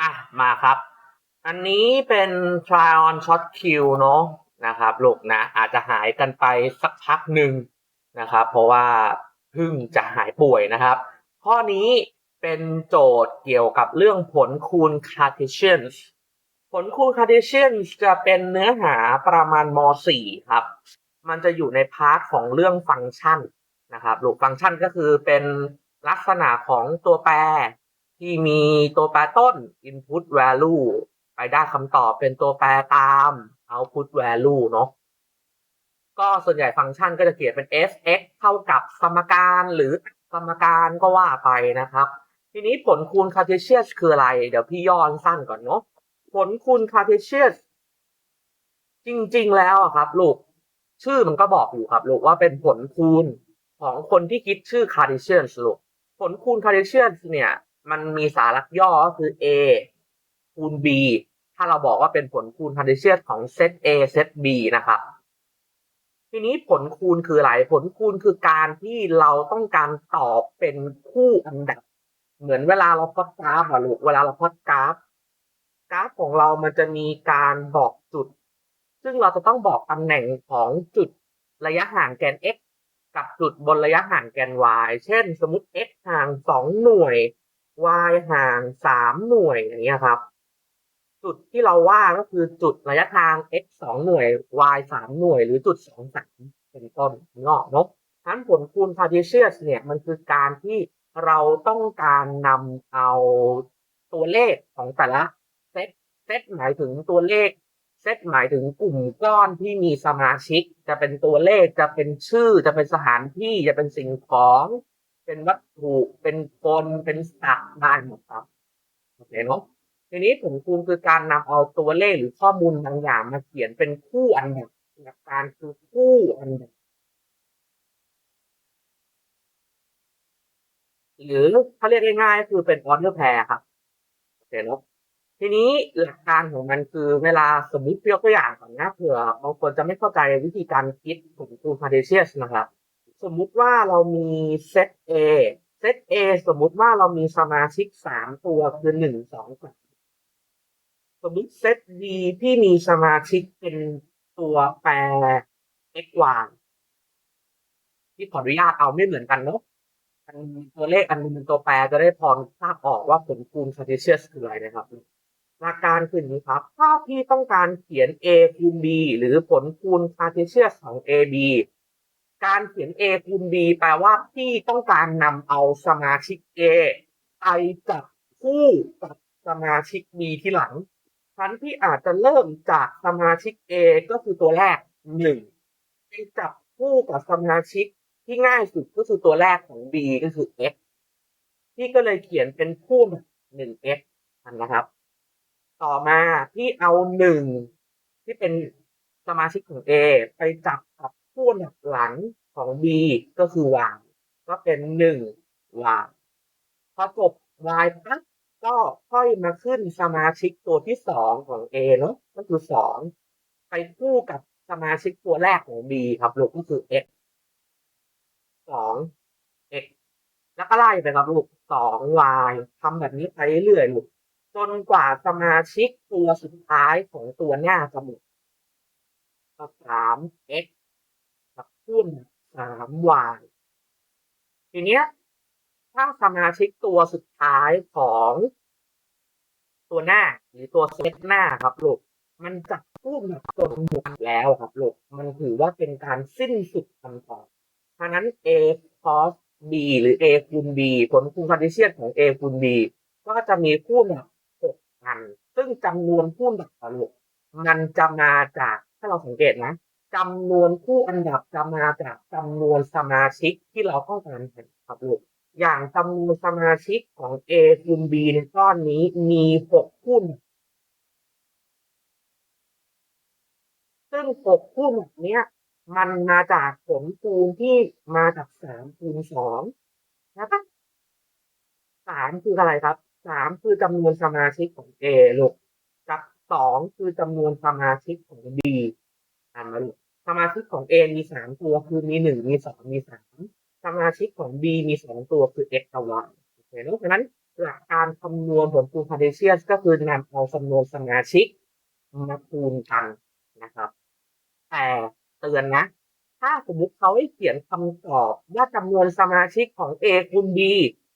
อะมาครับ อันนี้เป็น try on shot kill เนาะนะครับลูกนะอาจจะหายกันไปสักพักหนึ่งนะครับ เพราะว่าเพิ่งจะหายป่วยนะครับ ข้อนี้เป็นโจทย์เกี่ยวกับเรื่องผลคูณ Cartesian ผลคูณ Cartesian จะเป็นเนื้อหาประมาณม .4 ครับ มันจะอยู่ในพาร์ทของเรื่องฟังก์ชันนะครับลูกฟังก์ชันก็คือเป็นลักษณะของตัวแปร ที่มีตัวแปรต้น input value ไปได้คำตอบเป็นตัวแปรตาม output value เนาะก็ส่วนใหญ่ฟังก์ชันก็จะเขียนเป็น f(x) เท่ากับสมการหรือสมการก็ว่าไปนะครับ ทีนี้ผลคูณ Cartesian คืออะไร เดี๋ยวพี่ย้อนสั้นก่อนเนาะผลคูณ Cartesian จริง ๆ แล้วอะครับลูกชื่อมันก็บอกอยู่ครับลูกว่าเป็นผลคูณของคนที่คิดชื่อ Cartesian ลูกผลคูณ Cartesian เนี่ย มันมีสาระย่อก็คือ a คูณ b ถ้าเราบอกว่าเป็นผลคูณ Cartesian ของเซต a เซต b นะครับ ทีนี้ผลคูณคืออะไร ผลคูณคือการที่เราต้องการตอบเป็นคู่อันดับ เหมือนเวลาเราพอตกราฟอะลูกเวลาเราพอตกราฟ กราฟของเรามันจะมีการบอกจุด ซึ่งเราจะต้องบอกตำแหน่งของจุดระยะห่างแกน x กับจุดบนระยะห่างแกน y เช่น สมมติ x ห่าง 2 หน่วย y ห่าง3หน่วยอย่างเงี้ยครับ จุดที่เราว่าก็คือจุดระยะทาง x 2หน่วย y 3หน่วย หรือจุด2 3เป็นต้นงอกเนาะทั้นผลคูณ Cartesian เนี่ยมันคือการที่เราต้องการนำเอาตัวเลขของแต่ละเซตเซตหมายถึงตัวเลขเซตหมายถึงกลุ่มก้อนที่มีสมาชิก จะเป็นตัวเลขจะเป็นชื่อจะเป็นสถานที่จะเป็นสิ่งของ เป็นวัตถุเป็นคนเป็นสัตว์ได้หมดครับโอเคเนาะทีนี้ผลคูณคือการนำเอาตัวเลขหรือข้อมูลบางอย่างมาเขียนเป็นคู่อันดับหลักการคือคู่อันดับหรือถ้าเรียกง่ายๆคือเป็น order pair ครับโอเคเนาะทีนี้หลักการของมันคือเวลาสมมติยกตัวอย่างก่อนนะเผื่อบางคนจะไม่เข้าใจวิธีการคิดผลคูณ Cartesian นะครับ สมมุติว่าเรามีเซต A เซต A สมมุติว่าเรามีสมาชิกสามตัวคือหนึ่งสองสามสมมุติเซต B ที่มีสมาชิกเป็นตัวแปร x y ที่ขออนุญาตเอาไม่เหมือนกันเนาะอันตัวเลขอันนึงเป็นตัวแปรจะได้พอทราบออกว่าผลคูณ Cartesian คืออะไรนะครับหลักการคืออย่างนี้ครับ ถ้าพี่ต้องการเขียน a คูณ b หรือผลคูณ Cartesian ของ ab การเขียน a คูณ b แปลว่าพี่ต้องการนำเอาสมาชิก a ไปจับคู่กับสมาชิก b ที่หลังชั้นพี่อาจจะเริ่มจากสมาชิก a ก็คือตัวแรกหนึ่งไปจับคู่กับสมาชิกที่ง่ายสุดก็คือตัวแรกของ b ก็คือ x พี่ก็เลยเขียนเป็นคู่หนึ่ง x นะครับ ต่อมาพี่เอาหนึ่งที่เป็นสมาชิกของ A ไปจับกับ คู่อันดับหลังของ B ก็คือ y ก็เป็นหนึ่ง y พอจบ y ปั๊บก็ค่อยมาขึ้นสมาชิกตัวที่สองของ A เนาะก็คือสองไปคู่กับสมาชิกตัวแรกของ B ครับลูกก็คือ x สอง x แล้วก็ไล่ไปครับลูกสอง y ทำแบบนี้ไปเรื่อยๆลูกจนกว่าสมาชิกตัวสุดท้ายของตัวหน้าจะหมดก็สาม x กับคูณสาม y ทีเนี้ย ถ้าสมาชิกตัวสุดท้ายของตัวหน้าหรือตัวเซตหน้าครับลูกมันจับคู่แบบจนหมดแล้วครับลูกมันถือว่าเป็นการสิ้นสุดคำตอบเพราะนั้น a cos b หรือ a คูณ b ผลคูณ Cartesian ของ a คูณ b ก็จะมีคู่แบบอัน ซึ่งจำนวนคู่อันดับอะลูกมันจะมาจากถ้าเราสังเกตนะ จำนวนคู่อันดับจะมาจากจำนวนสมาชิกที่เราต้องการเห็นครับลูกอย่างจำนวนสมาชิกของ A คูณ B ในก้อนนี้มีหกคู่ซึ่งหกคู่แบบนี้มันมาจากผลคูณที่มาจากสามคูณสองนะครับสามคืออะไรครับสามคือจำนวนสมาชิกของ A ลูกกับสองคือจำนวนสมาชิกของ B อ่านมาลูกสมาชิกของ A มีสามตัวคือมีหนึ่งมีสองมีสามสมาชิกของ B มีสองตัวคือ x กับ y โอเคเนอะฉะนั้นหลักการคำนวณผลคูณคาร์เดเชียสก็คือนำเอาจำนวนสมาชิกมาคูณกันนะครับ แต่เตือนนะ ถ้าสมมติเขาให้เขียนคำตอบว่าจำนวนสมาชิกของ A คูณ B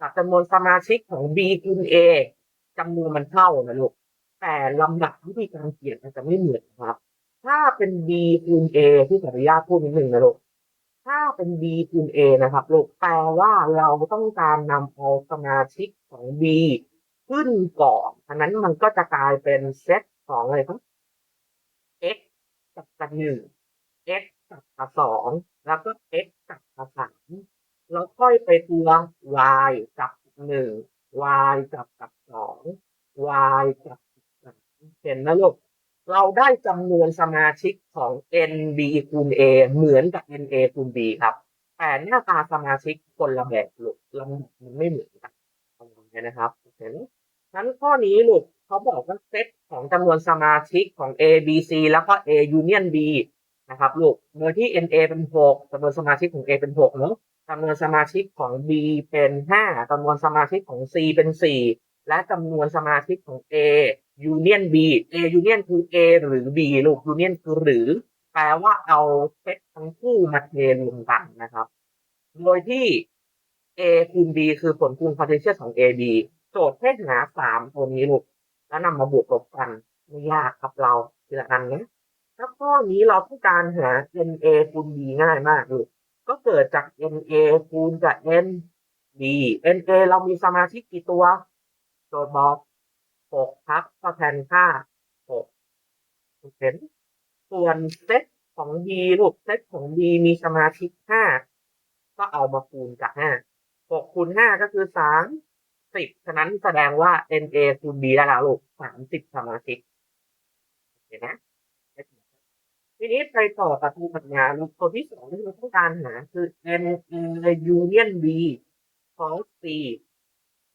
กับจำนวนสมาชิกของ B คูณ A จำนวนมันเท่านะลูกแต่ลำดับวิธีการเขียนมันจะไม่เหมือนครับ ถ้าเป็น B คูณ A ที่ขออนุญาตพูดนิดหนึ่งนะลูก ถ้าเป็น B คูณ A นะครับลูกแปลว่าเราต้องการนำเอาสมาชิกของ B ขึ้นก่อนฉะนั้นมันก็จะกลายเป็นเซตของอะไรครับ x กับกับหนึ่ง x กับกับสองแล้วก็ x กับกับสามแล้วค่อยไปตัว y กับหนึ่ง y กับกับสอง y กับสามเห็นนะลูก เราได้จำนวนสมาชิกของ nb คูณ a เหมือนกับ na คูณ b ครับ แต่หน้าตาสมาชิกคนละแบบลูกลำดับมันไม่เหมือนกันประมาณนี้นะครับเห็นนั้นข้อนี้ลูกเขาบอกว่าเซตของจำนวนสมาชิกของ a b c แล้วก็ a union b นะครับลูกโดยที่ na เป็น6จำนวนสมาชิกของ a เป็น6เนอะจำนวนสมาชิกของ b เป็น5จำนวนสมาชิกของ c เป็น 4 และจำนวนสมาชิกของ a union b a union คือ a หรือ b ลูก union คือหรือ แปลว่าเอาเซตทั้งคู่มาเทรวมกันนะครับ โดยที่ a คูณ b คือผลคูณ potential ของ a b โจทย์ให้หาสามตัวนี้ลูกแล้วนำมาบวกลบกันไม่ยากครับเราทีละอันนะถ้าข้อนี้เราต้องการหา na คูณ b ง่ายมากลูกก็เกิดจาก na คูณกับ nb na เรามีสมาชิกกี่ตัว โจทย์บอก หกครับก็แทนค่าหกเห็นส่วนเซตของ b ลูกเซตของ b มีสมาชิกห้าก็เอามาคูณกับห้าหกคูณห้าก็คือสามสิบฉะนั้นแสดงว่า na คูณ b ได้แล้วลูกสามสิบสมาชิกเห็นไหมทีนี้ไปต่อกับตัวปัญญาลูกตัวที่สองที่เราต้องการหาคือ na union b ของ c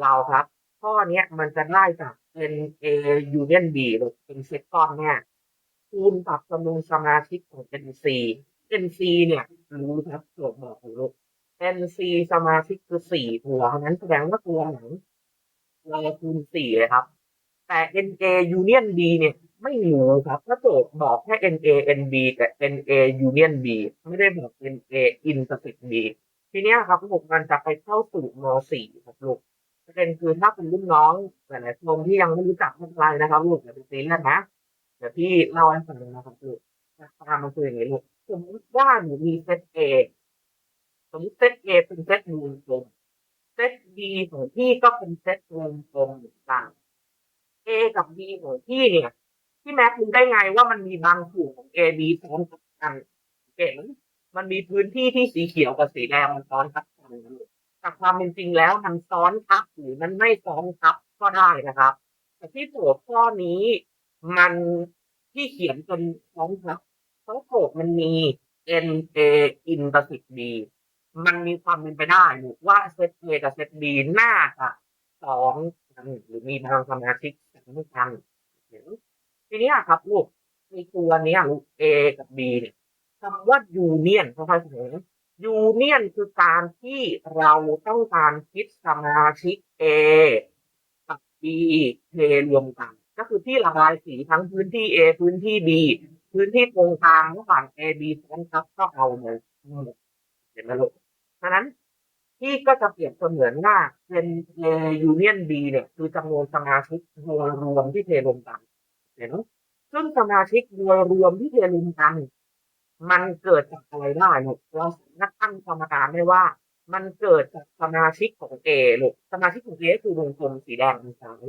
เราครับ ข้อเนี้ยมันจะได้จาก NA Union B หรือเป็นเซตก้อนเนี่ยคูณกับจำนวนสมาชิกของ NC NC เนี่ยรู้ครับโจทย์บอกอยู่ลูก NC สมาชิกคือสี่ตัวเพราะนั้นแสดงว่าตัวไหนตัวคูณสี่เลยครับ แต่ NA Union B เนี่ยไม่รู้ครับถ้าโจทย์บอกแค่ NA NB กับ NA Union B ไม่ได้บอก NA Intersect B ทีเนี้ยครับผมมันจะไปเข้าสู่ม .4 ครับลูก ประเด็นคือถ้าเป็นรุ่นน้องหลายๆคนที่ยังไม่รู้จักไม่เป็นไรนะครับลูกอย่าไปซีเรียสนะเดี๋ยวพี่เล่าให้ฟังนะครับลูกตามมันคืออย่างนี้ลูกสมมติว่าหนูมีเซต A สมมติเซต A เป็นเซตวงกลมเซต B ของพี่ก็เป็นเซตวงกลมเหมือนกัน A กับ B ของพี่เนี่ยพี่แม็กซ์รู้ได้ไงว่ามันมีบางส่วนของ A B ซ้อนกันเห็นมันมีพื้นที่ที่สีเขียวกับสีแดงมันซ้อนทับกันนะลูก แต่ความเป็นจริงแล้วมันซ้อนทับหรือมันไม่ซ้อนทับก็ได้นะครับแต่ที่โจทย์ข้อนี้มันที่เขียนจนซ้อนทับเพราะโจทย์มันมี N A intersect B มันมีความเป็นไปได้หรือว่าเซต A กับเซต B น่าจะซ้อนกันหรือมีบางสมาชิกกันไม่กันทีนี้ครับลูกในตัวนี้ลูก A กับ B เนี่ยคำว่า union ค่อยๆเห็น ยูเนียนคือการที่เราต้องการคิดสมาชิก A กับ B เทรวมกัน ก็คือที่ระบายสีทั้งพื้นที่ A พื้นที่ B พื้นที่ตรงกลางระหว่าง A B ซ้อนทับก็เอาเลยเห็นไหมลูกฉะนั้นที่ก็จะเปรียบเสมือนว่าเป็น A Union B เนี่ย คือจำนวนสมาชิกโดยรวมที่เทรวมกันเห็นไหมซึ่งสมาชิกโดยรวมที่เทรวมกัน มันเกิดจากอะไรได้ลูกเราสามารถตั้งสมการได้ว่า มันเกิดจากสมาชิกของ A ลูกสมาชิกของ A คือวงกลมสีแดงทางซ้าย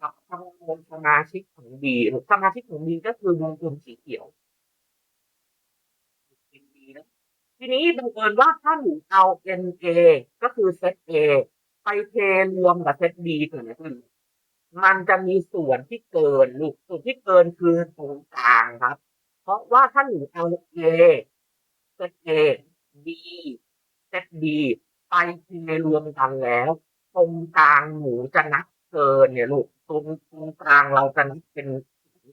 กับจำนวนสมาชิกของ B ลูกสมาชิกของ B ก็คือวงกลมสีเขียวเป็น B นะทีนี้บังเอิญว่าถ้าหนูเอา NA ก็คือเซต A ไปเทรวมกับเซต B เกิดอะไรขึ้น มันจะมีส่วนที่เกินลูกส่วนที่เกินคือตรงกลางครับ เพราะว่าถ้าหนูเอา A เซต A B เซต B ไปเทรวมกันแล้ว ตรงกลางหนูจะนับเกินเนี่ยลูกตรงตรงกลางเราจะนับเป็น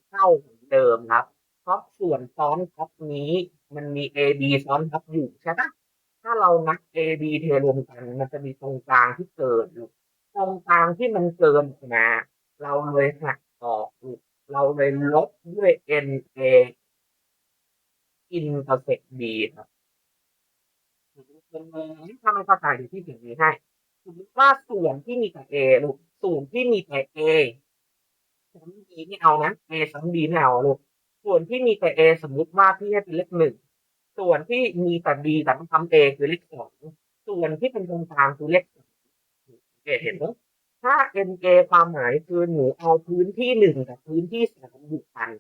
เท่าเหมือนเดิมครับ เพราะส่วนซ้อนทับนี้มันมี A B ซ้อนทับอยู่ใช่ปะถ้าเรานับ A B เทรวมกัน มันจะมีตรงกลางที่เกินลูกตรงกลางที่มันเกินออกมา เราเลยหักออก เราเลยลบด้วย N A intersect B ครับถ้าไม่เข้าใจเดี๋ยวที่ถึงนี้ให้สมมติว่าส่วนที่มีแต่ A ลูกส่วนที่มีแต่ A ซ้ำ B ไม่เอานะ A ซ้ำ B ไม่เอาลูกส่วนที่มีแต่ A สมมุติว่าพี่ให้เป็นเลขหนึ่งส่วนที่มีแต่ B แต่ต้องทำ A คือเลขสองส่วนที่เป็นตรงกลางคือเลขสามเห็นไหม ถ้า NA ความหมายคือหนูเอาพื้นที่หนึ่งกับพื้นที่สามบวกกัน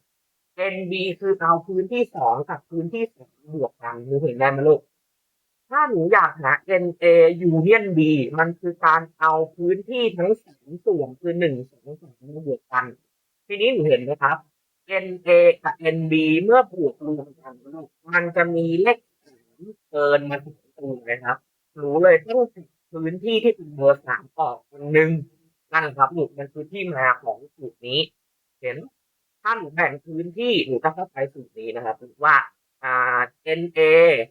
NB คือเอาพื้นที่สองกับพื้นที่สามบวกกันหนูเห็นได้ไหมลูก ถ้าหนูอยากหา NA union B มันคือการเอาพื้นที่ทั้งสามส่วนคือหนึ่งสองสามมาบวกกัน ทีนี้หนูเห็นไหมครับ NA กับ NB เมื่อบวกรวมกันลูกมันจะมีเลขสามเกินมาถึงตัวนะครับหนูเลยต้องพื้นที่ที่เป็นเบอร์สามออกคนหนึ่ง นั่นแหละครับหลูกมันคือที่มาของสูตรนี้ เห็นถ้าหนูแบ่งพื้นที่หนูก็เข้าใจสูตรนี้นะครับว่าอ่า NA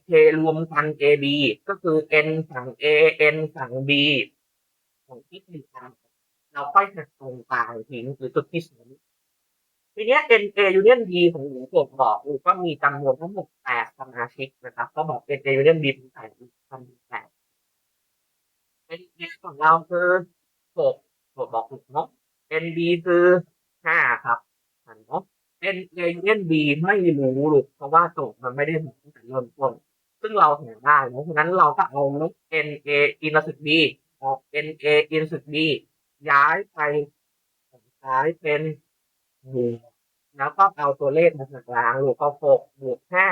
เทรวมกัน AB ก็คือ N ฝั่ง A N ฝั่ง B ของที่หนึ่งเราค่อยหักตรงกลางทิ้งหรือจุดที่สองทีเนี้ย NA Union B ของหนูโจทย์บอกหนูก็มีจำนวนทั้งหมดแปดสมาชิกนะครับ ก็บอก NA Union B เป็นแปดจำนวนแปด NA ของเราคือหก โจทย์บอกถูกเนาะ NB คือห้าครับหันเนาะ N A N B ไม่รู้หรอกเพราะว่าโจทย์มันไม่ได้บอกตั้งแต่เริ่มต้นซึ่งเราหาได้เนะฉะนั้นเราก็เอาลบ N A intersect B ออก N A intersect B ย้ายไปย้ายเป็นบวกแล้วก็เอาตัวเลขมาจากกลางลูกก็หกบวกห้า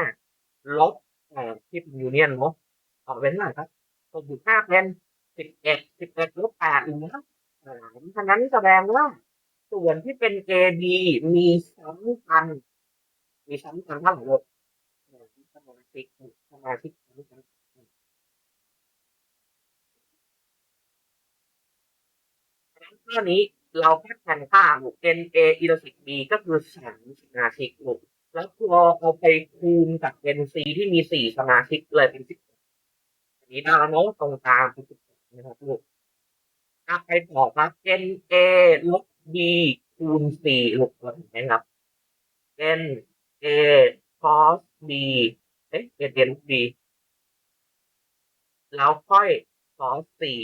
ลบแปดที่เป็นยูเนียนเนาะออกเป็นเท่าไหร่ครับหกบวกห้าเป็นสิบเอ็ดสิบเอ็ดลบแปดอีกนะสาม ฉะนั้นแสดงว่าส่วนที่เป็น A B มีซ้ำกัน มีซ้ำกันเท่าไหร่ลูกสมาชิกสมาชิกซ้ำกันข้อนี้เราแค่แทนค่าลูก N A อิโลสิก B ก็คือสามสมาชิกลูกแล้วพอเอาไปคูณกับ N C ที่มีสี่สมาชิกเลยเป็นสิบอันนี้ได้แล้วเนาะตรงกลางเป็นสิบนะครับลูก อะไปต่อครับ N A ลบ B คูณสี่ลูกเราเห็นไหมครับ N A cos B เอ๊ะ N A ลบ B แล้วค่อย cos สี่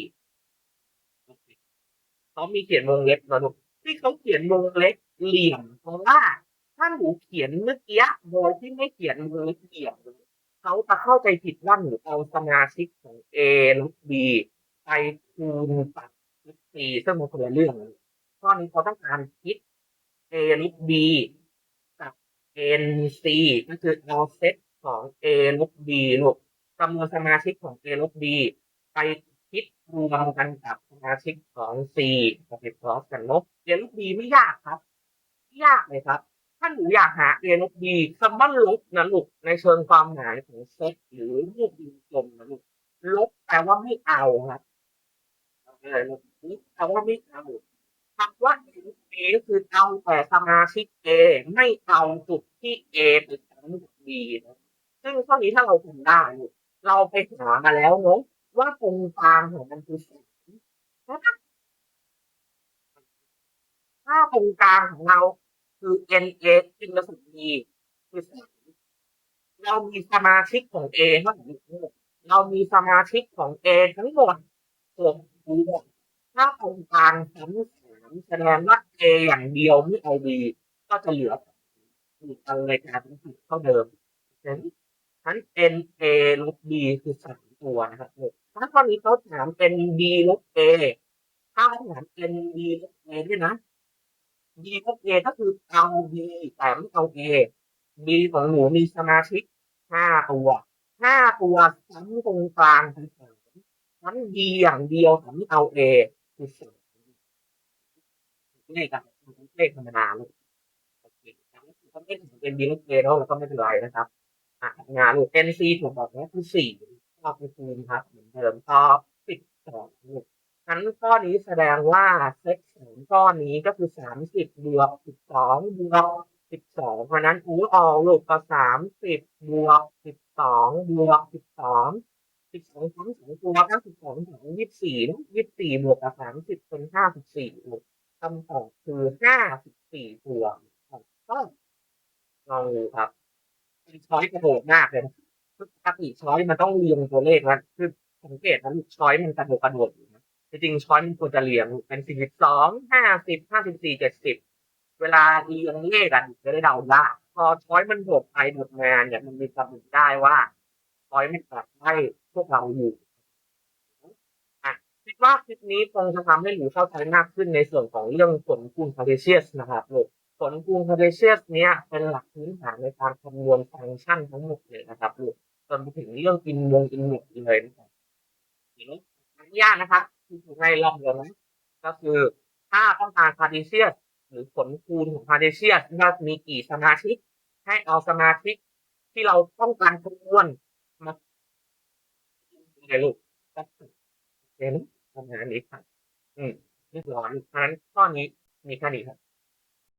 เขามีเขียนวงเล็บนะลูกที่เขาเขียนวงเล็บเหลี่ยมเพราะว่าถ้าหนูเขียนเมื่อกี้โดยที่ไม่เขียนวงเล็บเหลี่ยมเขาจะเข้าใจผิดว่าหนูเอาสมาชิกของ A ลบ B ไปคูณกับ C ซึ่งมันคนละเรื่องข้อนี้เขาต้องการคิด A ลบ B กับ NC ก็คือเอาเซตของ A ลบ B ลูกจำนวนสมาชิกของ A ลบ B ไปคิดรวมกันกับสมาชิกของ C กับ A พลอสกันลบ A ลบ B ไม่ยากครับไม่ยากเลยครับถ้าหนูอยากหา A ลบ B คำว่าลบนะลูกในเชิงความหมายของเซตหรือรูปวงกลมนะลูกลบแปลว่าไม่เอาครับเออลบแปลว่าไม่เอาคำว่า A ลบ B ก็คือเอาแต่สมาชิก A ไม่เอาจุดที่ A เป็นสำกับ B นะซึ่งข้อนี้ถ้าเราทำได้ เราไปหามาแล้วเนาะว่าตรงกลางของมันคือสามถ้าตรงกลางของเราคือ N A จริงและสุดดีคือสามเรามีสมาชิกของ A เท่าไหร่เรามีสมาชิกของ A ทั้งหมดส่วน B ถ้าตรงกลางสามสามแสดงว่า A อย่างเดียวไม่เอา B ก็จะเหลืออีกอะไรกายเป็นสิบเท่าเดิมฉะนั้น N A ลบ B คือสามตัวนะครับถ้าข้อนี้เขาถามเป็น b ลบ a ถ้าเขาถามเป็น b ลบ a ด้วยนะ b ลบ a ก็คือเอา b แต่ไม่เอา a b ของหนูมีสมาชิกห้าตัวห้าตัวซ้ำตรงกลางคือสามนั้น b อย่างเดียวแต่ไม่เอา a คือสามเลขอะเลขธรรมดาเลยโอเคถ้าไม่ถึงเป็น b ลบ a แล้วเราก็ไม่เป็นไรนะครับอะงานลูก nc ถูกบอกว่าคือสี่ตอบไปคูณครับ เหมือนเดิมตอบสิบสองลูกงั้นข้อนี้แสดงว่าเซตสามก้อนนี้ก็คือสามสิบบวกสิบสองบวกสิบสองเพราะนั้นอูออลูกก็สามสิบบวกสิบสองบวกสิบสอง สิบสองทั้งสองตัวก็สิบสองสองยี่สิบสี่ยี่สิบสี่บวกกับสามสิบเป็นห้าสิบสี่คำตอบคือห้าสิบสี่ตัวก็ลองดูครับช้อยกระโดดมากเลยนะปกติช้อยมันต้องเรียงตัวเลขนะคือสังเกตนะช้อยมันกระโดดกระโดดอยู่นะจริงๆช้อยมันควรจะเรียงเป็นสี่สิบสองห้าสิบห้าสิบสี่เจ็ดสิบเวลาเรียงเลขอะจะได้เดาได้พอช้อยมันโดดไปโดดมาเนี่ยมันมีกำหนดได้ว่า อยมันตัดให้พวกเราอยู่คิดว่าคลิปนี้คงจะทำให้หนูเข้าใจมากขึ้นในส่วนของเรื่องผลคูณคาร์เทเชียสนะครับลูกผลคูณคาร์เทเชียสเนี้ยเป็นหลักพื้นฐานในการคำนวณฟังก์ชันทั้งหมดเลยนะครับลูกจนไปถึงเรื่องอินวงอินหมดเลยนะครับเดี๋ยวอนุญาตนะครับที่ให้ลองเดียวนะก็คือถ้าต้องการคาร์เทเชียสหรือผลคูณของคาร์เทเชียสว่ามีกี่สมาชิก ให้เอาสมาชิกที่เราต้องการคำนวณ ไงลูกก็เห็นปัญหานี้ครับอืมเรียบร้อยเพราะฉะนั้นข้อนี้มีแค่นี้ครับ